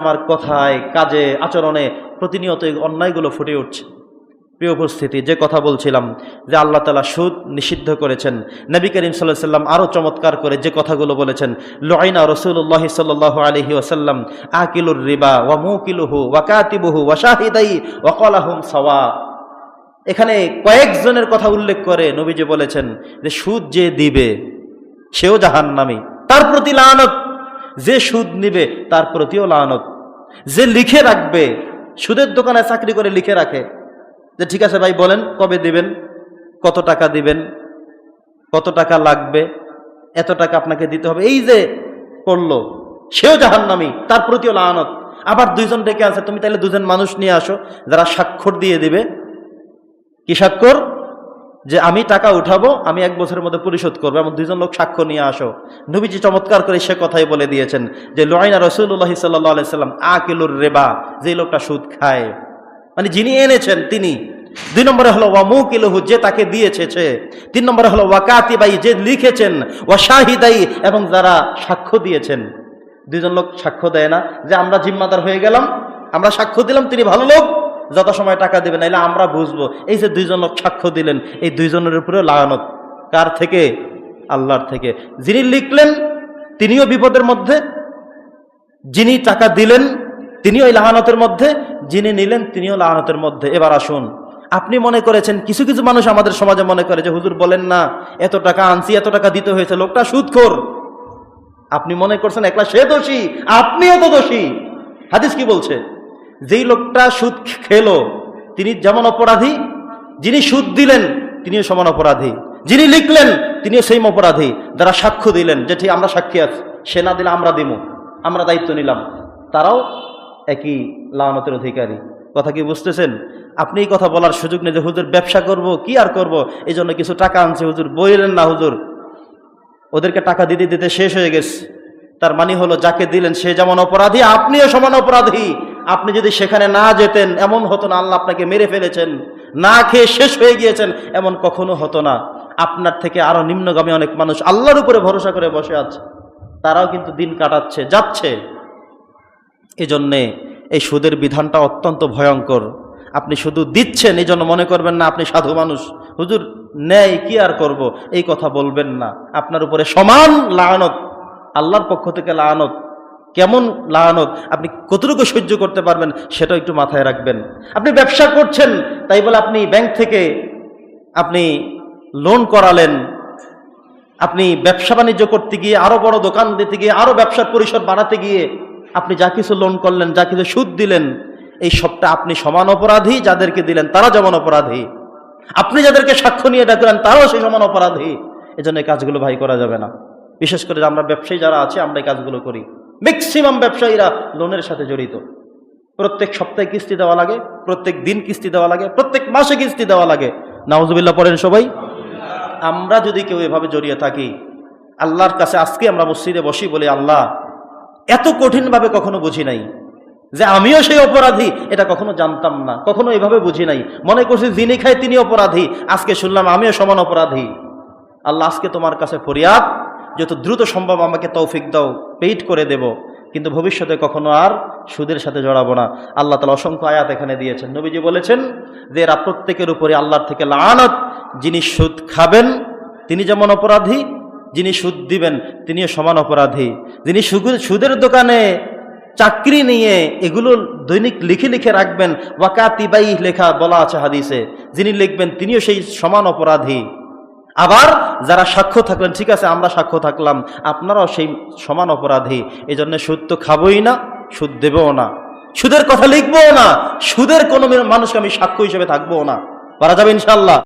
আমার কথায়, কাজে, আচরণে প্রতিনিয়ত এই অন্যায়গুলো ফুটে উঠছে। প্রিয় উপস্থিতি, যে কথা বলছিলাম যে আল্লাহ তালা সুদ নিষিদ্ধ করেছেন, নবী করিম সাল্লাহ সাল্লাম আরও চমৎকার করে যে কথাগুলো বলেছেন লয়না রসুল্লাহ সাল্লাহ আলহি ওয়াসাল্লাম, আকিলুর রিবা ওয়া মুকিলুহু ওয়া কাতিবুহু ওয়া শাহিদাই ওয়া কলাহুম সাওয়া। এখানে কয়েকজনের কথা উল্লেখ করে নবীজি বলেছেন যে সুদ যে দিবে, সেও জাহান্নামী। তার প্রতি লানত যে সুদ নিবে তার প্রতিও লানত। যে লিখে রাখবে, সুদের দোকানে চাকরি করে লিখে রাখে। যে ঠিক আছে ভাই, বলেন, কবে দিবেন? কত টাকা দিবেন? কত টাকা লাগবে? এত টাকা আপনাকে দিতে হবে। এই যে করল সেও জাহান্নামী, তার প্রতিও লানত। আবার দুইজন ডেকে আছে তুমি তাহলে দুজন মানুষ নিয়ে আসো, যারা স্বাক্ষর দিয়ে দিবে। কি স্বাক্ষর? যে আমি টাকা উঠাবো, আমি এক বছরের মধ্যে পরিশোধ করব। এমন দুইজন লোক সাক্ষ্য নিয়ে আসো। নবীজি চমৎকার করে সে কথাই বলে দিয়েছেন যে লোয়াইনা রসুল্লাহ সাল্লাহ সাল্লাম আকিলুর রেবা, যে লোকটা সুদ খায়। মানে যিনি এনেছেন, তিনি। দুই নম্বরে হলো, ওয়ামুকিলহু, যে তাকে দিয়েছে তিন নম্বরে হলো, ওয়াকাতিবাই, যে লিখেছেন ওয়া শাহিদাই এবং যারা সাক্ষ্য দিয়েছেন। দুইজন লোক সাক্ষ্য দেয় না যে, আমরা জিম্মাদার হয়ে গেলাম, আমরা সাক্ষ্য দিলাম, তিনি ভালো লোক। যত সময় টাকা দেবে, নাইলে আমরা বুঝব, এই যে দুইজন সাক্ষ্য দিলেন, এই দুইজনের উপরে লাগানত। কার থেকে? আল্লাহর থেকে। যিনি লিখলেন, তিনিও বিপদের মধ্যে। যিনি টাকা দিলেন, তিনিও এই লাহানতের মধ্যে। যিনি নিলেন, তিনিও লাহানতের মধ্যে। এবার আসুন, আপনি মনে করেছেন, কিছু কিছু মানুষ আমাদের সমাজে মনে করে যে, হুজুর, বলেন না, এত টাকা আনছি, এত টাকা দিতে হয়েছে, লোকটা সুদখোর। আপনি মনে করছেন, একলা সে দোষী, আপনিও তো দোষী। হাদিস কি বলছে? যেই লোকটা সুদ খেলো, তিনি যেমন অপরাধী, যিনি সুদ দিলেন, তিনিও সমান অপরাধী। যিনি লিখলেন, তিনিও সেই অপরাধী। যারা সাক্ষ্য দিলেন যে ঠিক আমরা সাক্ষী আছি, সে না দিলে আমরা দিব আমরা দায়িত্ব নিলাম। তারাও একই লানতের অধিকারী। কথা কি বুঝতেছেন? আপনি এই কথা বলার সুযোগ নেই যে হুজুর ব্যবসা করব, কি আর করব? এই জন্য কিছু টাকা আনছে, হুজুর বইলেন না, হুজুর। ওদেরকে টাকা দিতে দিতে শেষ হয়ে গেছে। তার মানে হলো, যাকে দিলেন সে যেমন অপরাধী, আপনিও সমান অপরাধী। আপনি যদি সেখানে না যেতেন, এমন হতো না, আল্লাহ আপনাকে মেরে ফেলেছেন। না খেয়ে শেষ হয়ে গিয়েছেন, এমন কখনো হতো না। আপনার থেকে আরও নিম্নগামী অনেক মানুষ আল্লাহর উপরে ভরসা করে বসে আছে। তারাও কিন্তু দিন কাটাচ্ছে, যাচ্ছে। এজন্যে এই সুদের বিধানটা অত্যন্ত ভয়ঙ্কর। আপনি শুধু দিচ্ছেন এই জন্য মনে করবেন না, আপনি সাধু মানুষ। হুজুর, ন্যায় কি আর করব? এই কথা বলবেন না। আপনার উপরে সমান লানত, আল্লাহর পক্ষ থেকে লানত। কেমন লানত, আপনি কতটুকু সহ্য করতে পারবেন সেটাও একটু মাথায় রাখবেন। আপনি ব্যবসা করছেন, তাই বলে আপনি ব্যাংক থেকে আপনি লোন করালেন। আপনি ব্যবসা বাণিজ্য করতে গিয়ে, আরও বড় দোকান দিতে গিয়ে, আরও ব্যবসার পরিসর বাড়াতে গিয়ে আপনি যা কিছু লোন করলেন, যা কিছু সুদ দিলেন, এই সবটা আপনি সমান অপরাধী যাদেরকে দিলেন, তারা যেমন অপরাধী। আপনি যাদেরকে সাক্ষ্য নিয়ে ডাকলেন, তারাও সেই সমান অপরাধী। এজন্য এই কাজগুলো ভাই করা যাবে না। বিশেষ করে আমরা ব্যবসায়ী যারা আছে, আমরা এই কাজগুলো করি। ম্যাক্সিমাম ব্যবসায়ীরা লোনের সাথে জড়িত। প্রত্যেক সপ্তাহে কিস্তি দেওয়া লাগে, প্রত্যেক দিন কিস্তি দেওয়া লাগে, প্রত্যেক মাসে কিস্তি দেওয়া লাগে। নাউজুবিল্লাহ পড়েন সবাই। আমরা যদি কেউ এভাবে জড়িয়ে থাকি, আল্লাহর কাছে আজকে আমরা মসজিদে বসি বলে, আল্লাহ, এত কঠিনভাবে কখনো বুঝি নাই যে আমিও সেই অপরাধী। এটা কখনো জানতাম না, কখনো এভাবে বুঝি নাই। মনে করছি যিনি খায় তিনি অপরাধী। আজকে শুনলাম আমিও সমান অপরাধী। আল্লাহ, আজকে তোমার কাছে ফরিয়াদ যত দ্রুত সম্ভব আমাকে তৌফিক দাও, পেইড করে দেব। কিন্তু ভবিষ্যতে কখনো আর সুদের সাথে জড়াবো না। আল্লাহ তালা অসংখ্য আয়াত এখানে দিয়েছেন। নবীজি বলেছেন যে, এরা প্রত্যেকের উপরে আল্লাহর থেকে লানত, যিনি সুদ খাবেন, তিনি যেমন অপরাধী, যিনি সুদ দিবেন, তিনিও সমান অপরাধী। যিনি সুদের দোকানে চাকরি নিয়ে এগুলো দৈনিক লিখে লিখে রাখবেন ওয়াকাতিবাই লেখা বলা আছে হাদিসে। যিনি লিখবেন, তিনিও সেই সমান অপরাধী। আবার যারা সাক্ষ্য থাকলেন, ঠিক আছে, আমরা সাক্ষ্য থাকলাম, আপনারাও সেই সমান অপরাধী এই জন্য সুদ তো খাবই না, সুদ দেবও না। সুদের কথা লিখবও না, সুদের কোনো মানুষকে আমি সাক্ষ্য হিসেবে থাকব না। পারা যাবে ইনশাল্লাহ